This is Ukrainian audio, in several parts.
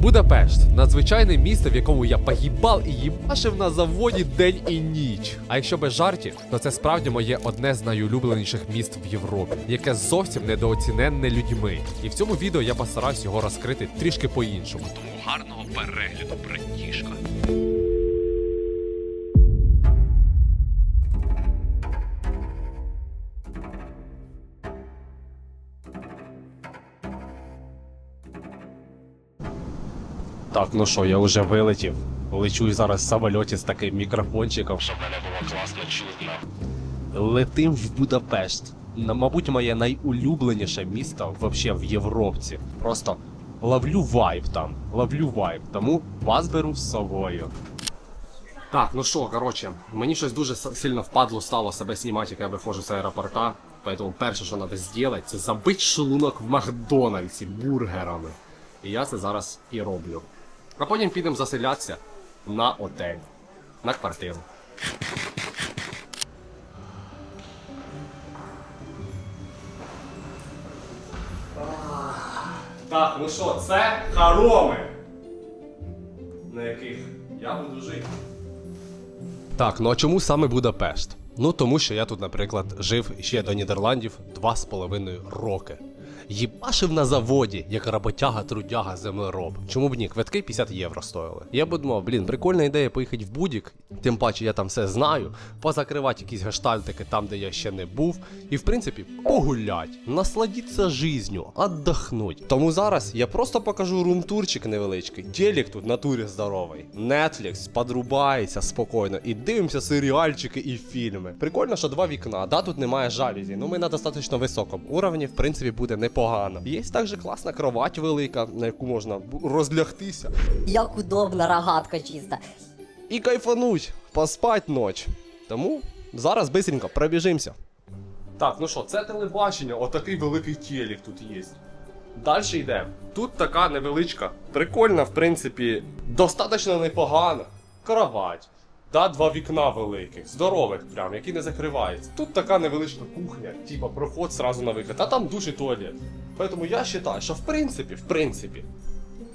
Будапешт надзвичайне місто, в якому я погібав і їбашив на заводі день і ніч. А якщо без жартів, то це справді моє одне з найулюбленіших міст в Європі, яке зовсім недооціненне людьми. І в цьому відео я постараюсь його розкрити трішки по-іншому. Тому гарного перегляду, братішка. Так, ну що, я вже вилетів. Лечу зараз в самольоті з таким мікрофончиком, щоб мене було класно чутно. Летим в Будапешт. Мабуть, моє найулюбленіше місто вообще в Європці. Просто ловлю вайб там, ловлю вайб, тому вас беру з собою. Так, ну що, коротше, мені щось дуже сильно впадло стало себе знімати, як я виходжу з аеропорта. Поэтому перше, що треба зробити, це забити шлунок в Макдональдсі бургерами. І я це зараз і роблю. А потім підемо заселятися на отель, на квартиру. Так, ну що, це хороми, на яких я буду жити. Так, ну а чому саме Будапешт? Ну тому що я тут, наприклад, жив ще до Нідерландів два з половиною роки. Їбашив на заводі, як роботяга, трудяга, землероб. Чому б ні? Квитки 50 євро стоїли. Я б думав, блін, прикольна ідея поїхати в будік, тим паче я там все знаю, позакривати якісь гештальтики там, де я ще не був, і в принципі погулять, насладитися жизнью, отдохнуть. Тому зараз я просто покажу румтурчик невеличкий. Телек тут натурі здоровий. Netflix подрубається спокійно і дивимося серіальчики і фільми. Прикольно, що два вікна, да, тут немає жалюзі, ну ми на достатньо високому уровні, в принципі, буде непогано. Є також класна кровать велика, на яку можна розлягтися Як удобно, рогатка чиста. і кайфануть, поспать ноч. Тому зараз бистренько пробіжимося. Так, ну що, це телебачення, отакий великий телек тут є. Далі йдемо. Тут така невеличка, прикольна, в принципі, достатньо непогана. Кровать. Да, два вікна великих, здорових прям, які не закриваються. Тут така невеличка кухня, типа проход сразу на вихід, а там душ і туалет. Поэтому я вважаю, що в принципі, в принципі,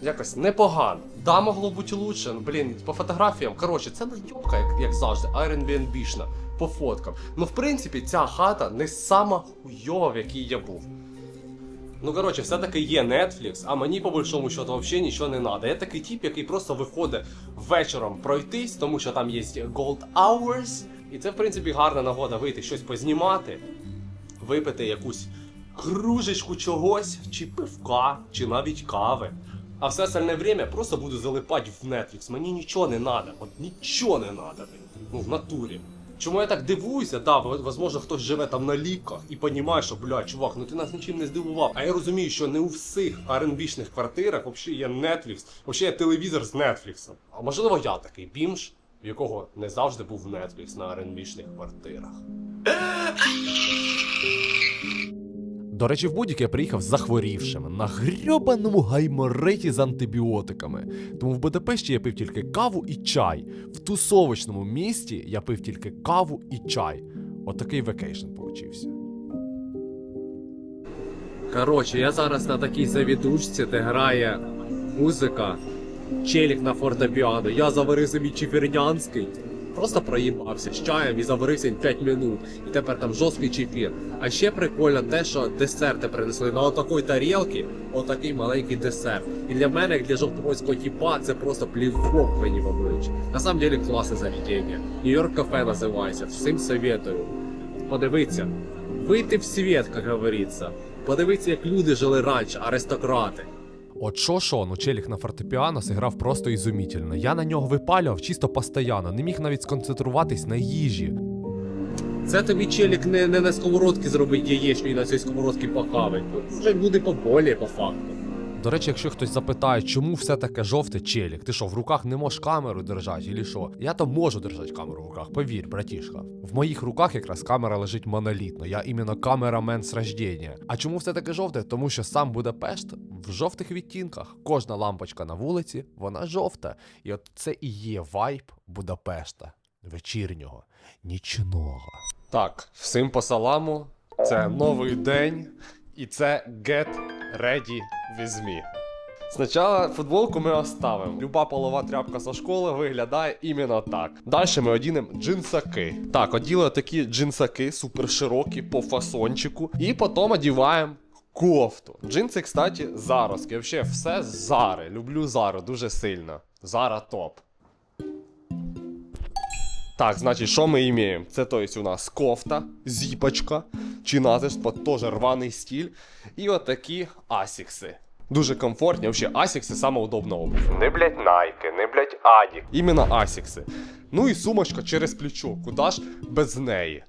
якось непогано. Да, могло бути лучше. Ну, блін, по фотографіям, коротше, це найобка, як, як завжди, Airbnb-шна, по фоткам. Ну, в принципі, ця хата не сама хуйова, в якій я був. Ну, коротше, все-таки є Netflix, а мені по большому счету взагалі нічого не треба. Я такий тип, який просто виходить вечором пройтись, тому що там є Gold Hours. І це, в принципі, гарна нагода вийти щось познімати, випити якусь кружечку чогось, чи пивка, чи навіть кави. А все остальне время просто буду залипати в Netflix. Мені нічого не треба. От нічого не треба. Ну, в натурі. Чому я так дивуюся? Да, возможно, хтось живе там на ліках і розуміє, що, бля, чувак, ну ти нас нічим не здивував. А я розумію, що не у всіх R&B-шних квартирах взагалі є Netflix, взагалі є телевізор з Netflix. А можливо, я такий бімж, в якого не завжди був Netflix на R&B-шних квартирах. До речі, в будь я приїхав захворівшим на грьобаному гаймориті з антибіотиками. Тому в Будапешті я пив тільки каву і чай. В тусовочному місті я пив тільки каву і чай. Отакий векейшн получився. Коротше, я зараз на такій завідучці, де грає музика, челік на фортепіано. Я заварив собі чефірнянський. Просто проїбався з чаєм і заварився 5 минут. І тепер там жорсткий чефір. А ще прикольно те, що десерти принесли на отакої тарілки, отакий маленький десерт. І для мене, як для жовтоморського тіпа, це просто плівок мені в обличчя. На самом деле класне заведення. Нью-Йорк кафе називається. Всім советую. Подивіться. Вийти в світ, як говориться. Подивіться, як люди жили раніше, аристократи. От що шо, ну челік на фортепіано зіграв просто ізумітельно. Я на нього випалював чисто постійно, не міг навіть сконцентруватись на їжі. Це тобі челік не, не на сковородці зробить яєчню і на цій сковородці похавить. Вже люди поболі по факту. До речі, якщо хтось запитає, чому все таке жовте челік, ти що, в руках не можеш камеру держати, чи що? Я то можу держати камеру в руках, повір, братішка. В моїх руках якраз камера лежить монолітно. Я іменно камерамен з рождення. А чому все таке жовте? Тому що сам Будапешт в жовтих відтінках. Кожна лампочка на вулиці, вона жовта. І от це і є вайб Будапешта вечірнього, нічного. Так, всім по саламу. Це новий день, і це Get Ready With. Спочатку футболку ми оставимо. Люба полова тряпка со школи виглядає іменно так. Далі ми одінемо джинсаки. Так, оділи такі джинсаки, супер широкі по фасончику. І потім одіваємо кофту. Джинси, кстати, зароски. Взагалі, все зари. Люблю зару дуже сильно. Зара топ. Так, значить, що ми маємо? Це то есть, у нас кофта, зіпочка, чи назист, теж рваний стіль. І отакі асікси. Дуже комфортні. Взагалі, асікси саме удобна обувь. Не блять найки, не блять аді. Іменно асікси. Ну і сумочка через плечо. Куда ж без неї?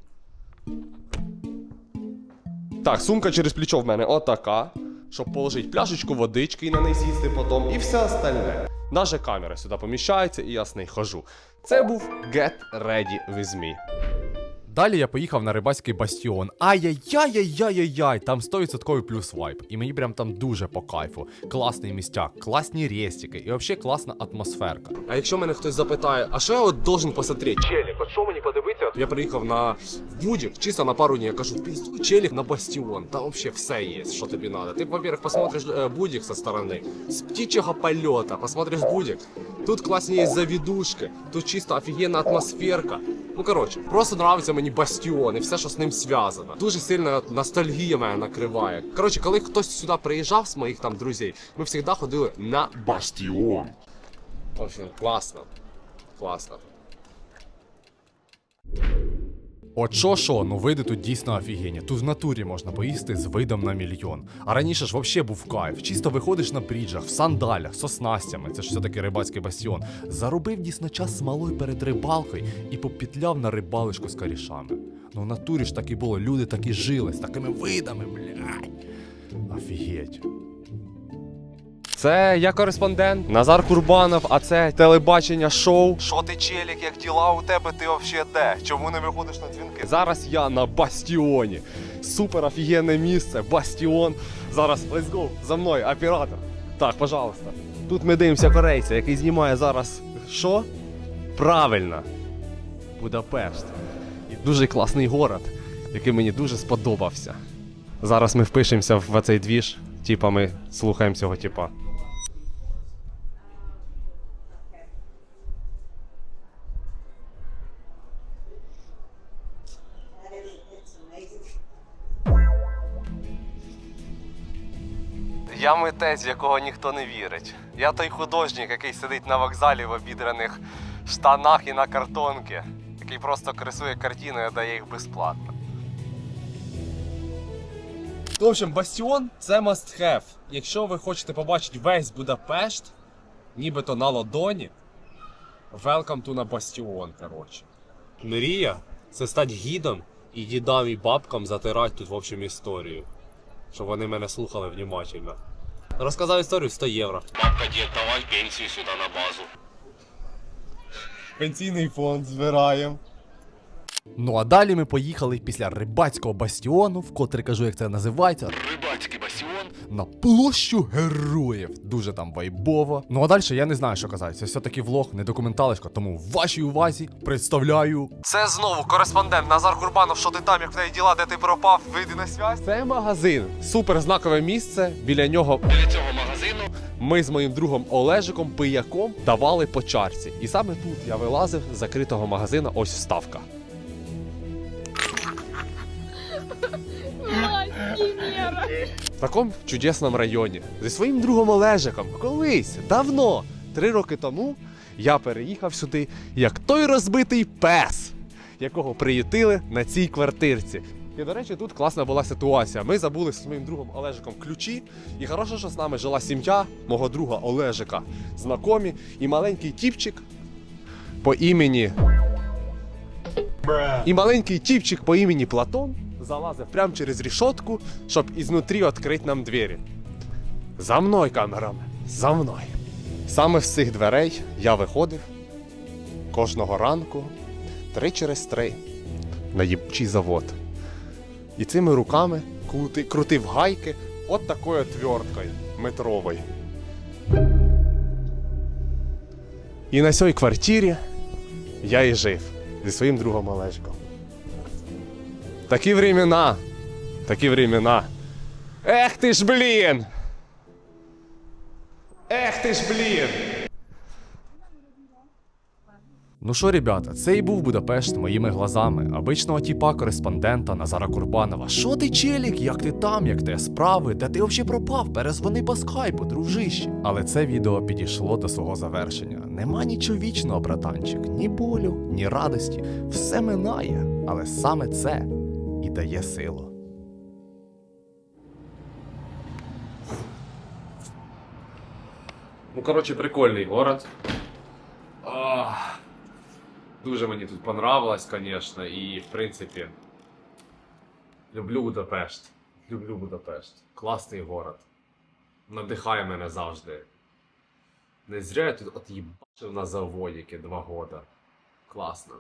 Так, сумка через плечо в мене отака. Щоб положити пляшечку водички і на неї сісти потім, і все остальне. Наша камера сюди поміщається, і я з нею хожу. Це був Get Ready With Me. Далі я поїхав на рибацький бастіон. Ай-яй-яй-яй-яй-яй, там 100% плюс вайп. І мені прям там дуже по кайфу. Класний містяк, класні рестики і взагалі класна атмосферка. А якщо мене хтось запитає, а що я от должен посмотрети? Челік, от що мені подивитися? Я приїхав на Будік, чисто на пару днів, я кажу, пізду, челік на бастіон, там взагалі все є, що тобі треба. Ти, во-первых, посмотриш е, Будік со сторони, з птичого польота, посмотриш Будік. Тут класні є завідушки, тут чисто офігенна атмосферка. Ну коротше, просто нравиться мені бастіон і все, що з ним зв'язано. Дуже сильно ностальгія мене накриває. Коротше, коли хтось сюди приїжджав з моїх там друзів, ми завжди ходили на бастіон. В общем, класно. Класно. От що що, ну види тут дійсно офігенні. Тут в натурі можна поїсти з видом на мільйон. А раніше ж взагалі був кайф. Чисто виходиш на бріджах, в сандалях, з оснастями. Це ж все-таки рибацький бастіон. Заробив дійсно час смолою перед рибалкою і попітляв на рибалишку з корішами. Ну в натурі ж так і було, люди так і жили з такими видами, блядь. Офігеть. Це я кореспондент Назар Курбанов, а це телебачення шоу. Що ти челік, як діла у тебе? Ти взагалі де? Чому не виходиш на дзвінки? Зараз я на бастіоні. Супер офігенне місце, бастіон. Зараз let's go, за мною, оператор. Так, пожалуйста. Тут ми дивимося корейця, який знімає зараз. Що? Правильно. Будапешт. І дуже класний город, який мені дуже сподобався. Зараз ми впишемося в цей двіж. Типа ми слухаємо цього типа. Я митець, в якого ніхто не вірить. Я той художник, який сидить на вокзалі в обідраних штанах і на картонки, який просто кресує картини і дає їх безплатно. В общем, бастіон це must have. Якщо ви хочете побачити весь Будапешт, нібито на ладоні, welcome to на бастіон, коротше. Мрія це стати гідом і дідам і бабкам затирати тут в общем історію. Щоб вони мене слухали внимательно. Розказав історію 100 євро. Бабка, дід, давай пенсію сюди на базу. Пенсійний фонд збираємо. Ну а далі ми поїхали після рибацького бастіону, вкотре кажу, як це називається. Бастіон. На площу героїв. Дуже там вайбово. Ну а далі я не знаю, що казати. Це все-таки влог, не документалочка, тому в вашій увазі представляю. Це знову кореспондент Назар Курбанов. Що ти там, як в тебе діла, де ти пропав? Вийди на связь. Це магазин. Супер знакове місце. Біля нього Біля цього магазину ми з моїм другом Олежиком Пияком давали по чарці. І саме тут я вилазив з закритого магазина. Ось вставка. В такому чудесному районі зі своїм другом Олежиком колись давно, три роки тому, я переїхав сюди як той розбитий пес, якого приютили на цій квартирці. І, до речі, тут класна була ситуація. Ми забули з своїм другом Олежиком ключі, і хорошо, що з нами жила сім'я мого друга Олежика, знакомі, і маленький тіпчик по імені. І маленький тіпчик по імені Платон залазив прямо через рішотку, щоб ізнутрі відкрити нам двері. За мною, камерами, за мною. Саме з цих дверей я виходив кожного ранку три через три на їбчий завод. І цими руками крути- крутив гайки от такою отверткою метровою. І на цій квартирі я і жив зі своїм другом Олежком. Такі времена. Такі времена. Ех ти ж, блін! Ех ти ж блін! Ну що, ребята, це і був Будапешт моїми глазами, обичного тіпа кореспондента Назара Курбанова. Що ти, челік? Як ти там? Як те справи? Де ти взагалі пропав? Перезвони по скайпу, дружище. Але це відео підійшло до свого завершення. Нема нічого вічного, братанчик, ні болю, ні радості. Все минає, але саме це і дає силу. Ну, коротше, прикольний город. Ах, дуже мені тут понравилось, звісно, і в принципі. Люблю Будапешт. Люблю Будапешт. Класний город. Надихає мене завжди. Не зря я тут от їбачив на заводіки два года. Класно.